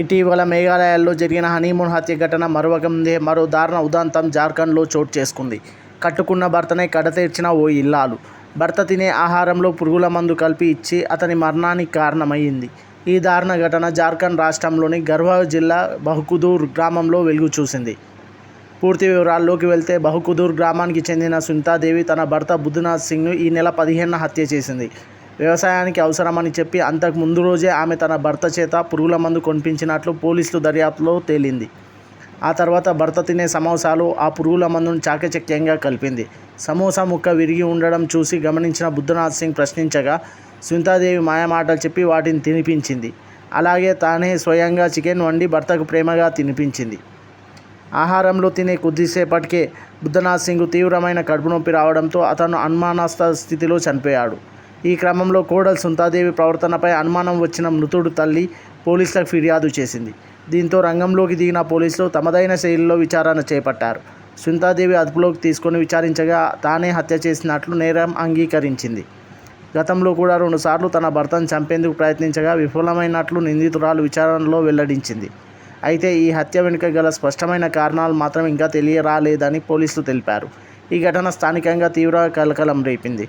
ఇటీవల మేఘాలయలో జరిగిన హనీమూన్ హత్య ఘటన మరొకముందే మరో దారుణ ఉదాంతం జార్ఖండ్లో చోటు చేసుకుంది. కట్టుకున్న భర్తనే కడతీర్చిన ఓ ఇల్లాలు. భర్త తినే ఆహారంలో పురుగుల మందు కలిపి ఇచ్చి అతని మరణానికి కారణమైంది. ఈ దారుణ ఘటన జార్ఖండ్ రాష్ట్రంలోని గర్వాల్ జిల్లా బహుకుదూర్ గ్రామంలో వెలుగు చూసింది. పూర్తి వివరాల్లోకి వెళ్తే బహుకుదూర్ గ్రామానికి చెందిన సునీతాదేవి తన భర్త బుద్ధనాథ్ సింగ్ను ఈ నెల పదిహేనున హత్య చేసింది. వ్యవసాయానికి అవసరమని చెప్పి అంతకు ముందు రోజే ఆమె తన భర్త చేత పురుగుల మందు కొనిపించినట్లు పోలీసులు దర్యాప్తులో తేలింది. ఆ తర్వాత భర్త తినే సమోసాలు ఆ పురుగుల మందును చాకచక్యంగా కలిపింది. సమోసా ముక్క విరిగి ఉండడం చూసి గమనించిన బుద్ధనాథ్ సింగ్ ప్రశ్నించగా సునీతాదేవి మాయమాటలు చెప్పి వాటిని తినిపించింది. అలాగే తానే స్వయంగా చికెన్ వండి భర్తకు ప్రేమగా తినిపించింది. ఆహారంలో తినే కొద్దిసేపటికే బుద్ధనాథ్ సింగ్ తీవ్రమైన కడుపు నొప్పి రావడంతో అతను అనుమానాస్త స్థితిలో చనిపోయాడు. ఈ క్రమంలో కోడలు సుంతాదేవి ప్రవర్తనపై అనుమానం వచ్చిన మృతుడు తల్లి పోలీసులకు ఫిర్యాదు చేసింది. దీంతో రంగంలోకి దిగిన పోలీసులు తమదైన శైలిలో విచారణ చేపట్టారు. సుంతాదేవి అదుపులోకి తీసుకొని విచారించగా తానే హత్య చేసినట్లు నేరం అంగీకరించింది. గతంలో కూడా రెండుసార్లు తన భర్తను చంపేందుకు ప్రయత్నించగా విఫలమైనట్లు నిందితురాలు విచారణలో వెల్లడించింది. అయితే ఈ హత్య వెనుక గల స్పష్టమైన కారణాలు మాత్రం ఇంకా తెలియరాలేదని పోలీసులు తెలిపారు. ఈ ఘటన స్థానికంగా తీవ్ర కలకలం రేపింది.